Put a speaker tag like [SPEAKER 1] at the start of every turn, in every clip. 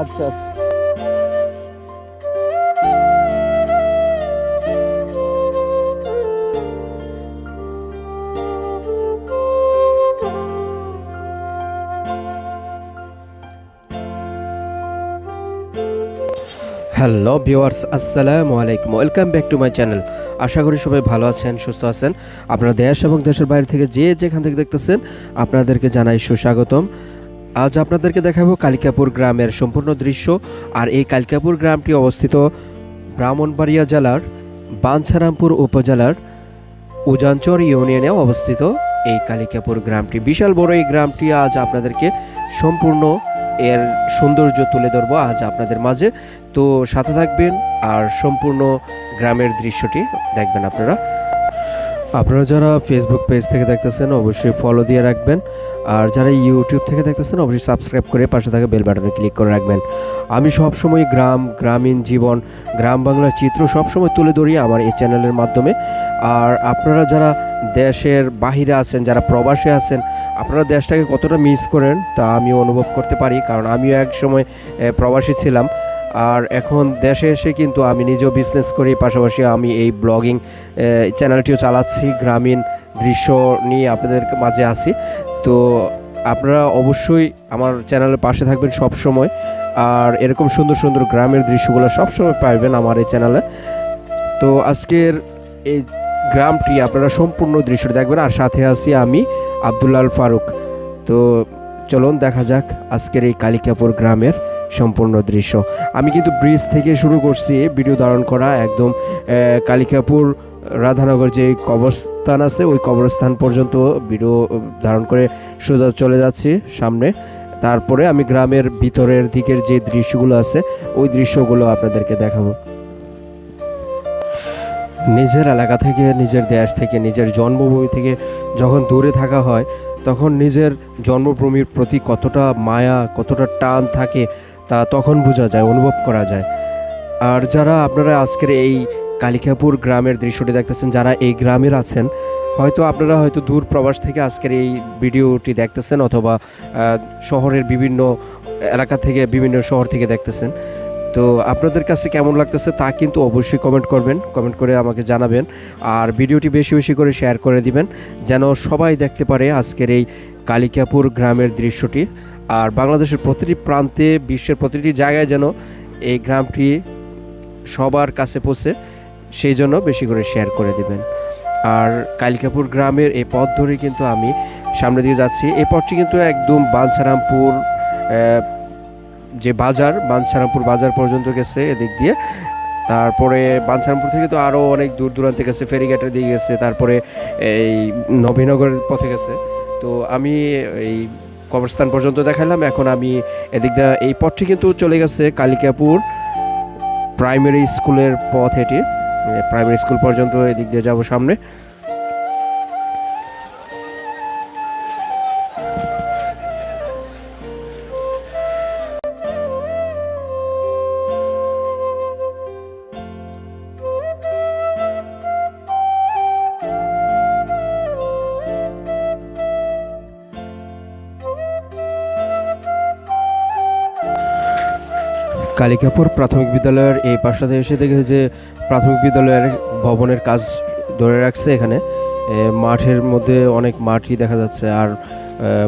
[SPEAKER 1] আচ্ছা আচ্ছা। Hello viewers আসসালামু আলাইকুম welcome back to my channel আশা করি সবাই ভালো আছেন, সুস্থ আছেন। আপনারা দেশ এবং দেশের বাইরে থেকে যে যেখান থেকে দেখতেছেন, আপনাদেরকে জানাই সুস্বাগতম। আজ আপনাদেরকে দেখাবো কালিকাপুর গ্রামের সম্পূর্ণ দৃশ্য, আর এই কালিকাপুর গ্রামটি অবস্থিত ব্রাহ্মণবাড়িয়া জেলার বাঞ্ছারামপুর উপজেলার উজানচর ইউনিয়নে অবস্থিত এই কালিকাপুর গ্রামটি। বিশাল বড় এই গ্রামটি আজ আপনাদেরকে সম্পূর্ণ এর সৌন্দর্য তুলে ধরবো আজ আপনাদের মাঝে। তো সাথে থাকবেন আর সম্পূর্ণ গ্রামের দৃশ্যটি দেখবেন আপনারা। আপনারা যারা ফেসবুক পেজ থেকে দেখতেছেন, অবশ্যই ফলো দিয়ে রাখবেন। আর যারা ইউটিউব থেকে দেখতেছেন, অবশ্যই সাবস্ক্রাইব করে পাশে থাকা বেল বাটনে ক্লিক করে রাখবেন। আমি সবসময় গ্রাম, গ্রামীণ জীবন, গ্রাম বাংলার চিত্র সবসময় তুলে ধরি আমার এই চ্যানেলের মাধ্যমে। আর আপনারা যারা দেশের বাহিরে আছেন, যারা প্রবাসে আছেন, আপনারা দেশটাকে কতটা মিস করেন, তা আমি অনুভব করতে পারি। কারণ আমিও এক সময় প্রবাসী ছিলাম। আর এখন দেশে এসে কিন্তু আমি নিজেও বিজনেস করি, পাশাপাশি আমি এই ব্লগিং চ্যানেলটিও চালাচ্ছি, গ্রামীণ দৃশ্য নিয়ে আপনাদের মাঝে আসি তো আপনারা অবশ্যই আমার চ্যানেলের পাশে থাকবেন সব সময় আর এরকম সুন্দর সুন্দর গ্রামের দৃশ্যগুলো সবসময় পাইবেন আমার এই চ্যানেলে তো আজকের এই গ্রামটি আপনারা সম্পূর্ণ দৃশ্যটি দেখবেন। আর সাথে আছি আমি আবদুল্লাল ফারুক। তো চলুন দেখা যাক আজকের এই কালিকাপুর গ্রামের সম্পূর্ণ দৃশ্য। আমি কিন্তু ব্রিজ থেকে শুরু করছি ভিডিও ধারণ করা একদম কালিকাপুর রাধানগর যে কবরস্থান আছে, ওই কবরস্থান পর্যন্ত ভিডিও ধারণ করে সোজা চলে যাচ্ছি সামনে। তারপরে আমি গ্রামের ভিতরের দিকের যে দৃশ্যগুলো আছে, ওই দৃশ্যগুলো আপনাদেরকে দেখাবো। নিজের এলাকা থেকে, নিজের দেশ থেকে, নিজের জন্মভূমি থেকে যখন দূরে থাকা হয় তখন নিজের জন্মভূমির প্রতি কতটা মায়া, কতটা টান থাকে তা তখন বোঝা যায়, অনুভব করা যায়। আর যারা আপনারা আজকের এই কালিকাপুর গ্রামের দৃশ্যটি দেখতেছেন, যারা এই গ্রামের আছেন, হয়তো আপনারা হয়তো দূর প্রবাস থেকে আজকের এই ভিডিওটি দেখতেছেন অথবা শহরের বিভিন্ন এলাকা থেকে, বিভিন্ন শহর থেকে দেখতেছেন। তো আপনাদের কাছে কেমন লাগতেছে তা কিন্তু অবশ্যই কমেন্ট করবেন কমেন্ট করে আমাকে জানাবেন আর ভিডিওটি বেশি বেশি করে শেয়ার করে দিবেন যেন সবাই দেখতে পারে আজকের এই কালিকাপুর গ্রামের দৃশ্যটি আর বাংলাদেশের প্রতিটি প্রান্তে, বিশ্বের প্রতিটি জায়গায় যেন এই গ্রামটি সবার কাছে পৌঁছে সেই জন্য বেশি করে শেয়ার করে দিবেন। আর কালিকাপুর গ্রামের এই পথ ধরে কিন্তু আমি সামনে দিয়ে যাচ্ছি। এই পথটি কিন্তু একদম বাঞ্ছারামপুর যে বাজার, বাঞ্ছারামপুর বাজার পর্যন্ত গেছে এদিক দিয়ে। তারপরে বাঞ্ছারামপুর থেকে তো আরও অনেক দূর দূরান্তে গেছে, ফেরিঘাটের দিকে গেছে, তারপরে এই নবীনগরের পথে গেছে। তো আমি এই কবরস্থান পর্যন্ত দেখালাম এখন আমি এদিক দিয়ে এই পথটি কিন্তু চলে গেছে কালিকাপুর প্রাইমারি স্কুলের পথ এটি। প্রাইমারি স্কুল পর্যন্ত এদিক দিয়ে যাব সামনে। কালিকাপুর প্রাথমিক বিদ্যালয়ের এই পাশটাতে এসে দেখেছে যে প্রাথমিক বিদ্যালয়ের ভবনের কাজ ধরে রাখছে এখানে। মাঠের মধ্যে অনেক মাঠই দেখা যাচ্ছে আর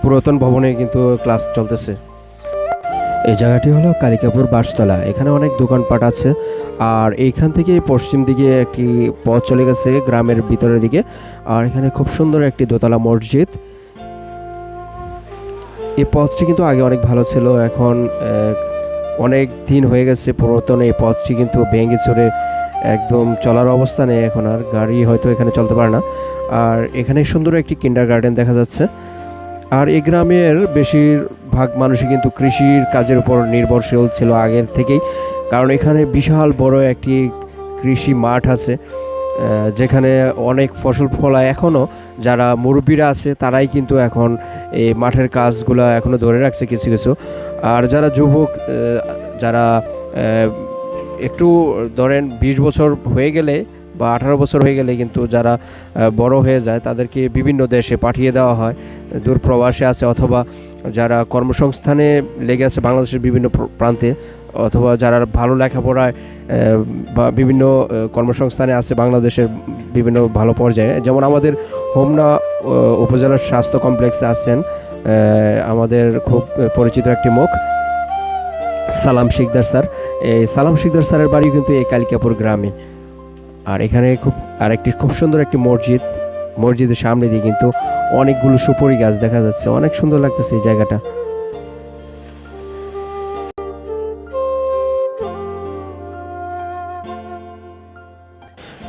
[SPEAKER 1] পুরাতন ভবনে কিন্তু ক্লাস চলতেছে। এই জায়গাটি হলো কালিকাপুর বাসতলা। এখানে অনেক দোকানপাট আছে আর এইখান থেকে পশ্চিম দিকে একটি পথ চলে গেছে গ্রামের ভিতরের দিকে আর এখানে খুব সুন্দর একটি দোতলা মসজিদ। এই পথটি কিন্তু আগে অনেক ভালো ছিল, এখন অনেক দিন হয়ে গেছে পুরাতন এই পথটি, কিন্তু ভেঙে চড়ে একদম চলার অবস্থা নেই এখন আর। গাড়ি হয়তো এখানে চলতে পারে না। আর এখানে সুন্দর একটি কিন্ডার গার্ডেন দেখা যাচ্ছে। আর এই গ্রামের বেশিরভাগ মানুষই কিন্তু কৃষির কাজের উপর নির্ভরশীল ছিল আগের থেকেই। কারণ এখানে বিশাল বড় একটি কৃষি মাঠ আছে। যেখানে অনেক ফসল ফলায় এখনও যারা মুরব্বীরা আছে, তারাই কিন্তু এখন এই মাঠের কাজগুলো এখনও ধরে রাখছে কিছু কিছু। আর যারা যুবক যারা একটু ধরেন বিশ বছর হয়ে গেলে বা আঠারো বছর হয়ে গেলে কিন্তু যারা বড় হয়ে যায়, তাদেরকে বিভিন্ন দেশে পাঠিয়ে দেওয়া হয়। দূর প্রবাসে আছে অথবা যারা কর্মসংস্থানে লেগে আছে বাংলাদেশের বিভিন্ন প্র- প্রান্তে অথবা যারা ভালো লেখাপড়ায় বা বিভিন্ন কর্মসংস্থানে আছে বাংলাদেশের বিভিন্ন ভালো পর্যায়ে, যেমন আমাদের হোমনা উপজেলার স্বাস্থ্য কমপ্লেক্সে আছেন আমাদের খুব পরিচিত একটি মুখ, সালাম শিকদার স্যার। এই সালাম শিকদার স্যারের বাড়ি কিন্তু এই কালিকাপুর গ্রামে। আর এখানে খুব, আরেকটি খুব সুন্দর একটি মসজিদ, মসজিদের সামনে দিয়ে কিন্তু অনেকগুলো সুপারি গাছ দেখা যাচ্ছে, অনেক সুন্দর লাগতেছে এই জায়গাটা।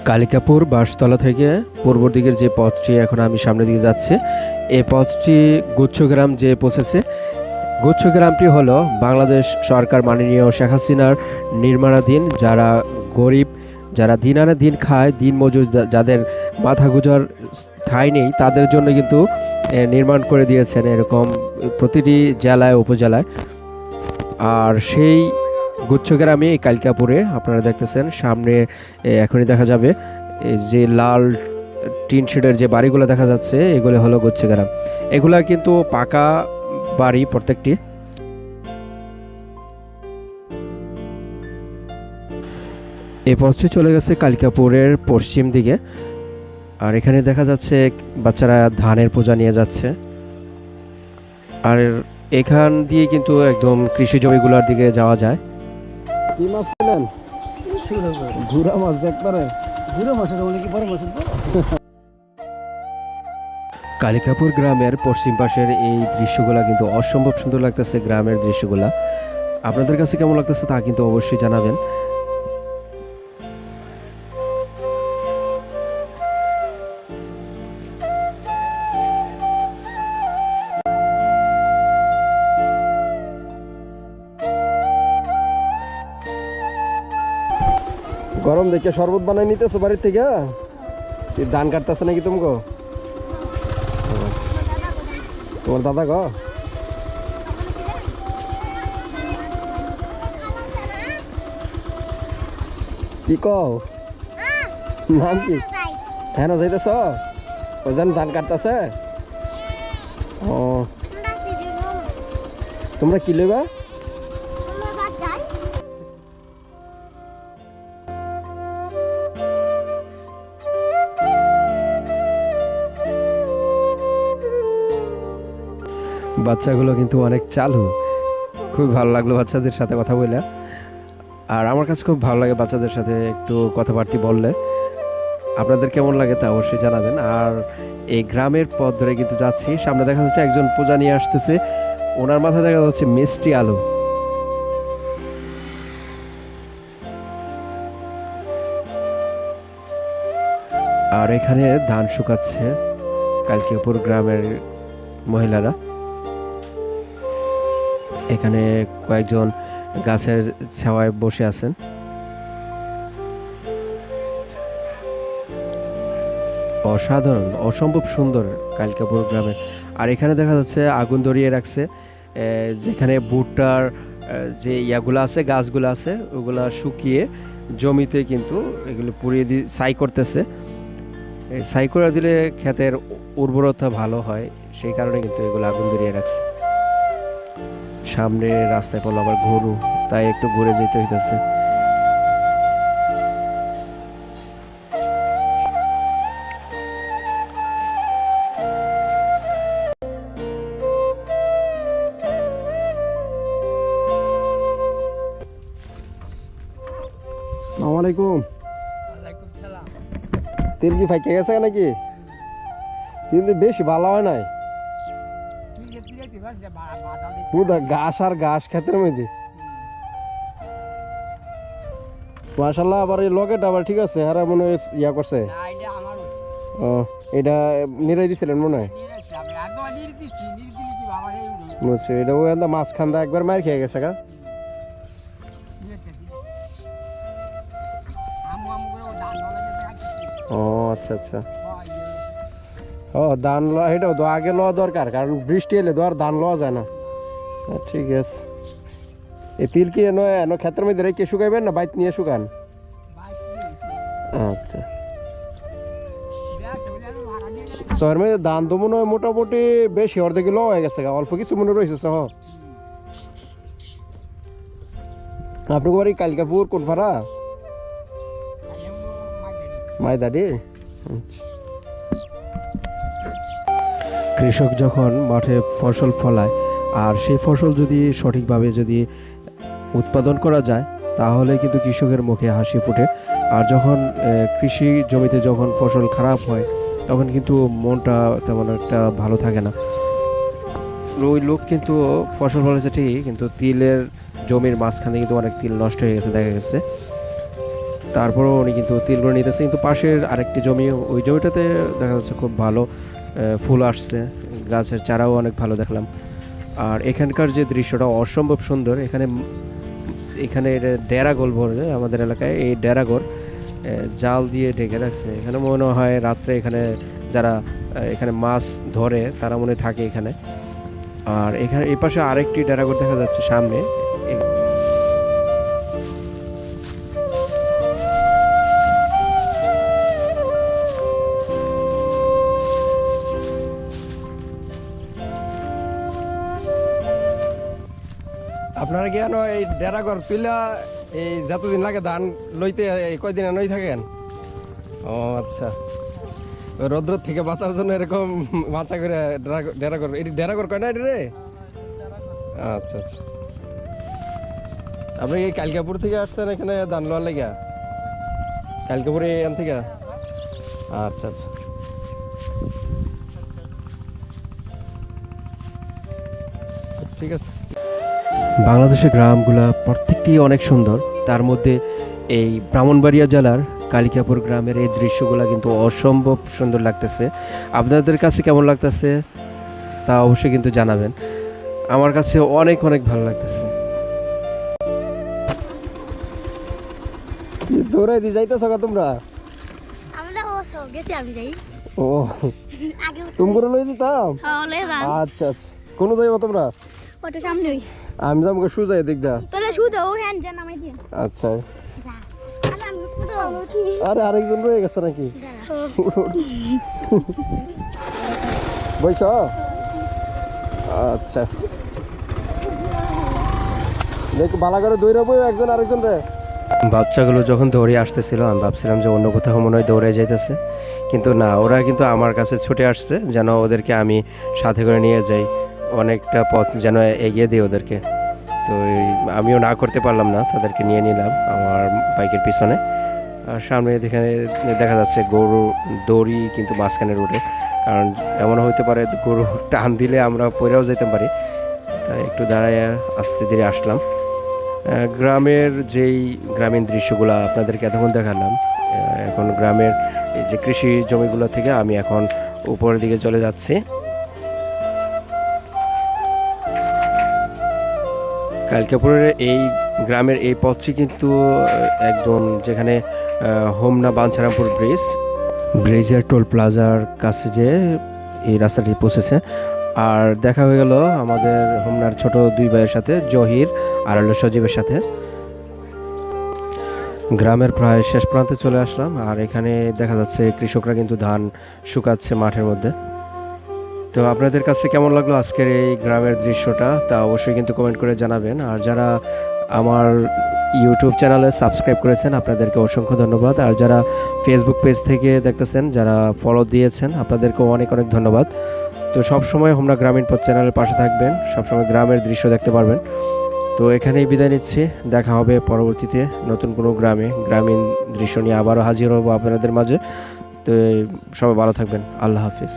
[SPEAKER 1] কালিকাপুর বাসতলা থেকে পূর্ব দিকের যে পথটি এখন আমি সামনের দিকে যাচ্ছি, এই পথটি গুচ্ছগ্রাম যে পৌঁছেছে গুচ্ছগ্রামটি হলো বাংলাদেশ সরকার মাননীয় শেখ হাসিনার নির্মাণাধীন। যারা গরিব, যারা দিন আনে দিন খায়, দিন মজুর যাদের মাথা গুজার ঠাঁই নেই, তাদের জন্য কিন্তু নির্মাণ করে দিয়েছেন এরকম প্রতিটি জেলায়, উপজেলায়। আর সেই গুচ্ছগ্রামে এই কালিকাপুরে আপনারা দেখতেছেন, সামনে এখনই দেখা যাবে যে লাল টিন শেডের যে বাড়িগুলো দেখা যাচ্ছে, এগুলো হলো গুচ্ছগ্রাম এগুলা কিন্তু পাকা বাড়ি প্রত্যেকটি। এই পথটি চলে গেছে কালিকাপুরের পশ্চিম দিকে, আর এখানে দেখা যাচ্ছে বাচ্চারা ধানের পূজা নিয়ে যাচ্ছে। আর এখান দিয়ে কিন্তু একদম কৃষি জমিগুলোর দিকে যাওয়া যায়।
[SPEAKER 2] কি মাছ পেলেন ঘুরা মাছ দেখবারে
[SPEAKER 3] ঘুরে মাছের অনেক বড় মাছ
[SPEAKER 1] কালিকাপুর গ্রামের পশ্চিম পাশের এই দৃশ্যগুলা কিন্তু অসম্ভব সুন্দর লাগতেছে গ্রামের দৃশ্যগুলা। আপনাদের কাছে কেমন লাগতেছে তা কিন্তু অবশ্যই জানাবেন।
[SPEAKER 2] গরম দেখে শরবত বানাই নিতেছো বাড়ির থেকে? ধান কাটতেছে নাকি তুমি তোমার দাদা গো? কি কও? নাম কি? হ্যাঁ যাইতেছ? যেন ধান কাটতেছে? ও। তোমরা কি লেবা
[SPEAKER 1] বাচ্চাগুলো কিন্তু অনেক চালু। খুব ভালো লাগল বাচ্চাদের সাথে কথা বলে আর আমার কাছে খুব ভালো লাগে বাচ্চাদের সাথে একটু কথাবার্তি বললে। আপনাদের কেমন লাগে তা অবশ্যই জানাবেন। আর এই গ্রামের পথ ধরে কিন্তু যাচ্ছি। সামনে দেখা যাচ্ছে একজন পূজা নিয়ে আসতেছে। ওনার মাথায় দেখা যাচ্ছে মিষ্টি আলু। আর এখানে ধান শুকাচ্ছে। কালকিপুর গ্রামের মহিলারা। এখানে কয়েকজন গাছের ছাওয়ায় বসে আছেন। অসাধারণ, অসম্ভব সুন্দর কালিকাপুর গ্রামে। আর এখানে দেখা যাচ্ছে আগুন ধরিয়ে রাখছে যেখানে ভুট্টার যে ইয়াগুলো আছে, গাছগুলো আছে, ওগুলা শুকিয়ে জমিতে কিন্তু এগুলো পুড়িয়ে দিয়ে ছাই করতেছে। ছাই করে দিলে ক্ষেতের উর্বরতা ভালো হয়, সেই কারণে কিন্তু এগুলো আগুন ধরিয়ে রাখছে। সামনে রাস্তায় পড়ল আবার গরু তাই একটু ঘুরে যেতে হইতেছে।
[SPEAKER 2] আসসালামু আলাইকুম। তেল কি ফাইকে গেছে নাকি? কিন্তু বেশি ভালো হয় নাই। পুদা ঘাস আর ঘাস খেতের মধ্যে। মাশাল্লাহ আবার এই লকেট আবার ঠিক আছে হারা মনে হয় ইয়া করছে। ও এটা নিরাই দিছিলেন মনে হয়?
[SPEAKER 4] কি
[SPEAKER 2] বুঝছি এটা ওই একটা মাছ খান্দা একবার মার খেয়ে গেছে
[SPEAKER 4] করে ও
[SPEAKER 2] আচ্ছা আচ্ছা। ও ধান এটাও তো আগে লওয়া দরকার কারণ বৃষ্টি এলে তো আর ধান লওয়া যায় না। হ্যাঁ, ঠিক আছে। এই তিল কি এনো এনো মধ্যে রেখে শুকাইবেন না বাইক নিয়ে শুকান? আচ্ছা। শহরের মধ্যে ধান তো মনে হয় মোটামুটি বেশি অর্ধেক লওয়া হয়ে গেছে অল্প কিছু মনে রয়েছে সহ। আপনি বাড়ি কালকাপুর কোন ভাড়া মাইদারি
[SPEAKER 1] কৃষক যখন মাঠে ফসল ফলায় আর সেই ফসল যদি সঠিকভাবে যদি উৎপাদন করা যায়, তাহলে কিন্তু কৃষকের মুখে হাসি ফোটে। আর যখন কৃষি জমিতে যখন ফসল খারাপ হয়, তখন কিন্তু মনটা তেমন একটা ভালো থাকে না। ওই লোক কিন্তু ফসল ফলেছে ঠিকই, কিন্তু তিলের জমির মাঝখানে কিন্তু অনেক তিল নষ্ট হয়ে গেছে, দেখা গেছে। তারপরও উনি কিন্তু তিলগুলো নিতেছে, কিন্তু পাশের আরেকটি জমি, ওই জমিটাতে দেখা যাচ্ছে খুব ভালো ফুল আসছে, গাছের চারাও অনেক ভালো দেখলাম। আর এখানকার যে দৃশ্যটা অসম্ভব সুন্দর। এখানে এখানে ডেরাগোল বলে আমাদের এলাকায় এই ডেরাগোর আহ, জাল দিয়ে ঢেকে রাখছে। এখানে মনে হয় রাত্রে এখানে যারা এখানে মাছ ধরে তারা মনে থাকে এখানে। আর এখানে এই পাশে আরেকটি ডেরাগোর দেখা যাচ্ছে সামনে।
[SPEAKER 2] কি জানো এই ডেরাগর পিলা, এই যতদিন লাগে ধান লইতে, এই কয়দিন নই থাকেন? ও আচ্ছা। রৌদ্র থেকে বাঁচার জন্য এরকম মাচা করে ডেরাগর, এটি ডেরাগর কয় না এটি রে? আচ্ছা আচ্ছা। আপনি কি কালকাপুর থেকে আসছেন এখানে ধান লোয়ার লেগা? কালকাপুরে এখান থেকে আচ্ছা আচ্ছা। ঠিক আছে।
[SPEAKER 1] বাংলাদেশের গ্রামগুলা প্রত্যেকটি অনেক সুন্দর। তার মধ্যে এই ব্রাহ্মণবাড়িয়া জেলার কালিকাপুর গ্রামের এই দৃশ্যগুলো কিন্তু অসম্ভব সুন্দর লাগতেছে। আপনাদের কাছে কেমন লাগতেছে তা অবশ্যই কিন্তু জানাবেন। আমার কাছে অনেক অনেক ভালো লাগতেছে।
[SPEAKER 2] কি দৌড়াই দিয়ে যাইতেছ তোমরা?
[SPEAKER 5] ও
[SPEAKER 2] লই যেতাম? আচ্ছা আচ্ছা। কোন যাইবা তোমরা?
[SPEAKER 5] ওটা সামনে
[SPEAKER 2] আমি যাব সুজাই দেখদা
[SPEAKER 5] তোরা শুধু ও হ্যান্ড জান আমায় দিয়ে।
[SPEAKER 2] আচ্ছা।
[SPEAKER 5] যা আর
[SPEAKER 2] আরেকজন রয়ে গেছে নাকি? বৈশ আচ্ছা। দেখ বালা করে দৌড়াবো একজন আরেকজন রে।
[SPEAKER 1] বাচ্চাগুলো যখন দৌড়ে আসতেছিল আমি ভাবছিলাম যে অন্য কোথাও মনে হয় দৌড়ে যাইতেছে। কিন্তু না ওরা কিন্তু আমার কাছে ছুটে আসছে যেন ওদেরকে আমি সাথে করে নিয়ে যাই। অনেকটা পথ যেন এগিয়ে দিই ওদেরকে। তো আমিও না করতে পারলাম না, তাদেরকে নিয়ে নিলাম আমার বাইকের পিছনে। আর সামনে এখানে দেখা যাচ্ছে গরু দড়ি কিন্তু মাঝখানে রোডে। কারণ এমন হইতে পারে গরু টান দিলে আমরা পড়েও যেতে পারি। তাই একটু দাঁড়ায় আস্তে ধীরে আসলাম। গ্রামের যেই গ্রামীণ দৃশ্যগুলো আপনাদেরকে এতক্ষণ দেখালাম এখন গ্রামের যে কৃষি জমিগুলো থেকে আমি এখন উপরের দিকে চলে যাচ্ছি। কালকাপুরের এই গ্রামের এই পথটি কিন্তু একদম যেখানে হোমনা বাঞ্ছারামপুর ব্রিজ, ব্রিজের টোল প্লাজার কাছে যে এই রাস্তাটি পৌঁছেছে। আর দেখা হয়ে গেল আমাদের হোমনার ছোট দুই ভাইয়ের সাথে, জহির আর হলো সজীবের সাথে। গ্রামের প্রায় শেষ প্রান্তে চলে আসলাম, আর এখানে দেখা যাচ্ছে কৃষকরা কিন্তু ধান শুকাচ্ছে মাঠের মধ্যে। তো আপনাদের কাছে কেমন লাগল আজকের এই গ্রামের দৃশ্যটা, তা অবশ্যই কিন্তু কমেন্ট করে জানাবেন। আর যারা আমার ইউটিউব চ্যানেলে সাবস্ক্রাইব করেছেন, আপনাদেরকে অসংখ্য ধন্যবাদ। আর যারা ফেসবুক পেজ থেকে দেখতেছেন, যারা ফলো দিয়েছেন আপনাদেরকেও অনেক অনেক ধন্যবাদ। তো সব সময় হোমনা গ্রামীণ পথ চ্যানেলের পাশে থাকবেন, সবসময় গ্রামের দৃশ্য দেখতে পারবেন। তো এখানেই বিদায় নিচ্ছি, দেখা হবে পরবর্তীতে নতুন কোনো গ্রামে, গ্রামীণ দৃশ্য নিয়ে আবারও হাজির হব আপনাদের মাঝে। তো সবাই ভালো থাকবেন, আল্লাহ হাফিজ।